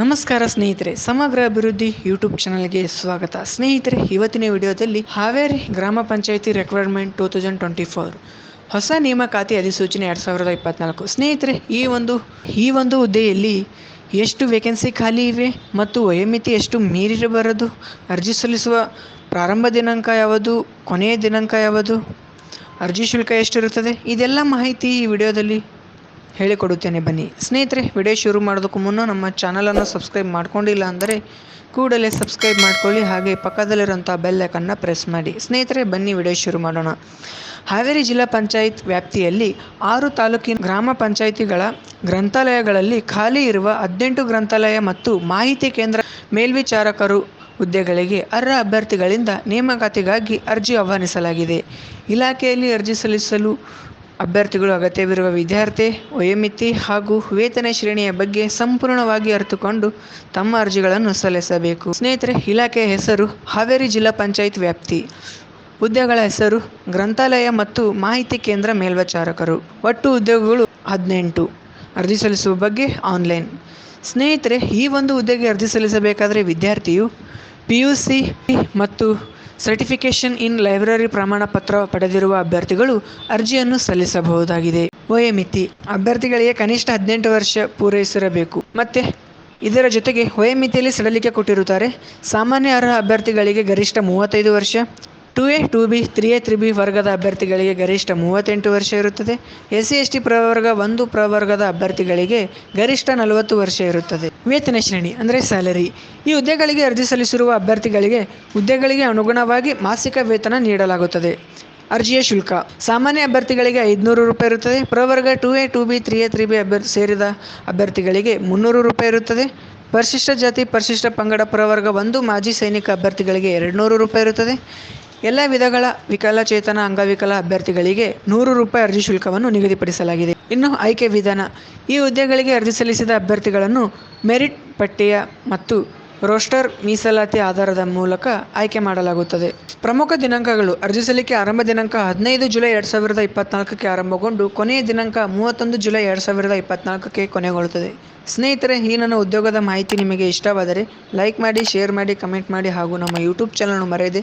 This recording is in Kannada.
ನಮಸ್ಕಾರ ಸ್ನೇಹಿತರೆ, ಸಮಗ್ರ ಅಭಿವೃದ್ಧಿ ಯೂಟ್ಯೂಬ್ ಚಾನಲ್ಗೆ ಸ್ವಾಗತ. ಸ್ನೇಹಿತರೆ, ಇವತ್ತಿನ ವಿಡಿಯೋದಲ್ಲಿ ಹಾವೇರಿ ಗ್ರಾಮ panchayat requirement two thousand twenty four ಹೊಸ ನೇಮಕಾತಿ ಅಧಿಸೂಚನೆ ಎರಡು ಸಾವಿರದ ಇಪ್ಪತ್ನಾಲ್ಕು. ಸ್ನೇಹಿತರೆ, ಈ ಒಂದು ಈ ಒಂದು ಹುದ್ದೆಯಲ್ಲಿ ಎಷ್ಟು ವೇಕೆನ್ಸಿ ಖಾಲಿ ಇವೆ ಮತ್ತು ವಯೋಮಿತಿ ಎಷ್ಟು ಮೀರಿರಬಾರದು? ಅರ್ಜಿ ಸಲ್ಲಿಸುವ ಪ್ರಾರಂಭ ದಿನಾಂಕ ಯಾವುದು? ಕೊನೆಯ ದಿನಾಂಕ ಯಾವುದು? ಅರ್ಜಿ ಶುಲ್ಕ ಎಷ್ಟಿರುತ್ತದೆ? ಇದೆಲ್ಲ ಮಾಹಿತಿ ಈ ವಿಡಿಯೋದಲ್ಲಿ ಹೇಳಿಕೊಡುತ್ತೇನೆ. ಬನ್ನಿ. ಸ್ನೇಹಿತರೆ, ವಿಡಿಯೋ ಶುರು ಮಾಡೋದಕ್ಕೂ ಮುನ್ನ ನಮ್ಮ ಚಾನಲನ್ನು ಸಬ್ಸ್ಕ್ರೈಬ್ ಮಾಡ್ಕೊಂಡಿಲ್ಲ ಅಂದರೆ ಕೂಡಲೇ ಸಬ್ಸ್ಕ್ರೈಬ್ ಮಾಡ್ಕೊಳ್ಳಿ. ಹಾಗೆ ಪಕ್ಕದಲ್ಲಿರುವಂಥ ಬೆಲ್ ಐಕನ್ನ ಪ್ರೆಸ್ ಮಾಡಿ. ಸ್ನೇಹಿತರೆ, ಬನ್ನಿ ವಿಡಿಯೋ ಶುರು ಮಾಡೋಣ. ಹಾವೇರಿ ಜಿಲ್ಲಾ ಪಂಚಾಯತ್ ವ್ಯಾಪ್ತಿಯಲ್ಲಿ ಆರು ತಾಲೂಕಿನ ಗ್ರಾಮ ಪಂಚಾಯಿತಿಗಳ ಗ್ರಂಥಾಲಯಗಳಲ್ಲಿ ಖಾಲಿ ಇರುವ ಹದಿನೆಂಟು ಗ್ರಂಥಾಲಯ ಮತ್ತು ಮಾಹಿತಿ ಕೇಂದ್ರ ಮೇಲ್ವಿಚಾರಕರು ಹುದ್ದೆಗಳಿಗೆ ಅರ್ಹ ಅಭ್ಯರ್ಥಿಗಳಿಂದ ನೇಮಕಾತಿಗಾಗಿ ಅರ್ಜಿ ಆಹ್ವಾನಿಸಲಾಗಿದೆ. ಇಲಾಖೆಯಲ್ಲಿ ಅರ್ಜಿ ಸಲ್ಲಿಸಲು ಅಭ್ಯರ್ಥಿಗಳು ಅಗತ್ಯವಿರುವ ವಿದ್ಯಾರ್ಥಿ, ವಯೋಮಿತಿ ಹಾಗೂ ವೇತನ ಶ್ರೇಣಿಯ ಬಗ್ಗೆ ಸಂಪೂರ್ಣವಾಗಿ ಅರಿತುಕೊಂಡು ತಮ್ಮ ಅರ್ಜಿಗಳನ್ನು ಸಲ್ಲಿಸಬೇಕು. ಸ್ನೇಹಿತರೆ, ಇಲಾಖೆಯ ಹೆಸರು ಹಾವೇರಿ ಜಿಲ್ಲಾ ಪಂಚಾಯತ್ ವ್ಯಾಪ್ತಿ. ಹುದ್ದೆಗಳ ಹೆಸರು, ಗ್ರಂಥಾಲಯ ಮತ್ತು ಮಾಹಿತಿ ಕೇಂದ್ರ ಮೇಲ್ವಿಚಾರಕರು. ಒಟ್ಟು ಉದ್ಯೋಗಗಳು ಹದಿನೆಂಟು. ಅರ್ಜಿ ಸಲ್ಲಿಸುವ ಬಗ್ಗೆ ಆನ್ಲೈನ್. ಸ್ನೇಹಿತರೆ, ಈ ಒಂದು ಹುದ್ದೆಗೆ ಅರ್ಜಿ ಸಲ್ಲಿಸಬೇಕಾದರೆ ವಿದ್ಯಾರ್ಥಿಯು ಪಿ ಯು ಸಿ ಮತ್ತು ಸರ್ಟಿಫಿಕೇಷನ್ ಇನ್ ಲೈಬ್ರರಿ ಪ್ರಮಾಣ ಪತ್ರ ಪಡೆದಿರುವ ಅಭ್ಯರ್ಥಿಗಳು ಅರ್ಜಿಯನ್ನು ಸಲ್ಲಿಸಬಹುದಾಗಿದೆ. ವಯೋಮಿತಿ. ಅಭ್ಯರ್ಥಿಗಳಿಗೆ ಕನಿಷ್ಠ ಹದಿನೆಂಟು ವರ್ಷ ಪೂರೈಸಿರಬೇಕು. ಮತ್ತೆ ಇದರ ಜೊತೆಗೆ ವಯೋಮಿತಿಯಲ್ಲಿ ಸಡಲಿಕೆ ಕೊಟ್ಟಿರುತ್ತಾರೆ. ಸಾಮಾನ್ಯ ಅರ್ಹ ಅಭ್ಯರ್ಥಿಗಳಿಗೆ ಗರಿಷ್ಠ ಮೂವತ್ತೈದು ವರ್ಷ two A two B three A three B ವರ್ಗದ ಅಭ್ಯರ್ಥಿಗಳಿಗೆ ಗರಿಷ್ಠ ಮೂವತ್ತೆಂಟು ವರ್ಷ ಇರುತ್ತದೆ. ಎಸ್ ಸಿ ಎಸ್ ಟಿ ಪ್ರವರ್ಗ ಒಂದು ಪ್ರವರ್ಗದ ಅಭ್ಯರ್ಥಿಗಳಿಗೆ ಗರಿಷ್ಠ ನಲವತ್ತು ವರ್ಷ ಇರುತ್ತದೆ. ವೇತನ ಶ್ರೇಣಿ ಅಂದರೆ ಸ್ಯಾಲರಿ ಈ ಹುದ್ದೆಗಳಿಗೆ ಅರ್ಜಿ ಸಲ್ಲಿಸಿರುವ ಅಭ್ಯರ್ಥಿಗಳಿಗೆ ಹುದ್ದೆಗಳಿಗೆ ಅನುಗುಣವಾಗಿ ಮಾಸಿಕ ವೇತನ ನೀಡಲಾಗುತ್ತದೆ. ಅರ್ಜಿಯ ಶುಲ್ಕ. ಸಾಮಾನ್ಯ ಅಭ್ಯರ್ಥಿಗಳಿಗೆ ಐದುನೂರು ರೂಪಾಯಿ ಇರುತ್ತದೆ. ಪ್ರವರ್ಗ two A two B three A three B ಅಭ್ಯರ್ಥಿ ಸೇರಿದ ಅಭ್ಯರ್ಥಿಗಳಿಗೆ ಮುನ್ನೂರು ರೂಪಾಯಿ ಇರುತ್ತದೆ. ಪರಿಶಿಷ್ಟ ಜಾತಿ, ಪರಿಶಿಷ್ಟ ಪಂಗಡ ಪ್ರವರ್ಗ ಒಂದು ಮಾಜಿ ಸೈನಿಕ ಅಭ್ಯರ್ಥಿಗಳಿಗೆ ಎರಡು ನೂರು ರೂಪಾಯಿ ಇರುತ್ತದೆ. ಎಲ್ಲ ವಿಧಗಳ ವಿಕಲಚೇತನ ಅಂಗವಿಕಲ ಅಭ್ಯರ್ಥಿಗಳಿಗೆ ನೂರು ರೂಪಾಯಿ ಅರ್ಜಿ ಶುಲ್ಕವನ್ನು ನಿಗದಿಪಡಿಸಲಾಗಿದೆ. ಇನ್ನು ಆಯ್ಕೆ ವಿಧಾನ, ಈ ಹುದ್ದೆಗಳಿಗೆ ಅರ್ಜಿ ಸಲ್ಲಿಸಿದ ಅಭ್ಯರ್ಥಿಗಳನ್ನು ಮೆರಿಟ್ ಪಟ್ಟಿಯ ಮತ್ತು ರೋಸ್ಟರ್ ಮೀಸಲಾತಿ ಆಧಾರದ ಮೂಲಕ ಆಯ್ಕೆ ಮಾಡಲಾಗುತ್ತದೆ. ಪ್ರಮುಖ ದಿನಾಂಕಗಳು, ಅರ್ಜಿ ಸಲ್ಲಿಕೆ ಆರಂಭ ದಿನಾಂಕ ಹದಿನೈದು ಜುಲೈ ಎರಡು ಸಾವಿರದ ಇಪ್ಪತ್ನಾಲ್ಕಕ್ಕೆ ಆರಂಭಗೊಂಡು ಕೊನೆಯ ದಿನಾಂಕ ಮೂವತ್ತೊಂದು ಜುಲೈ ಎರಡು ಸಾವಿರದ ಇಪ್ಪತ್ನಾಲ್ಕಕ್ಕೆ ಕೊನೆಗೊಳ್ಳುತ್ತದೆ. ಸ್ನೇಹಿತರೆ, ಈ ನನ್ನ ಉದ್ಯೋಗದ ಮಾಹಿತಿ ನಿಮಗೆ ಇಷ್ಟವಾದರೆ ಲೈಕ್ ಮಾಡಿ, ಶೇರ್ ಮಾಡಿ, ಕಮೆಂಟ್ ಮಾಡಿ ಹಾಗೂ ನಮ್ಮ ಯೂಟ್ಯೂಬ್ ಚಾನಲ್ ಮರೆಯದೆ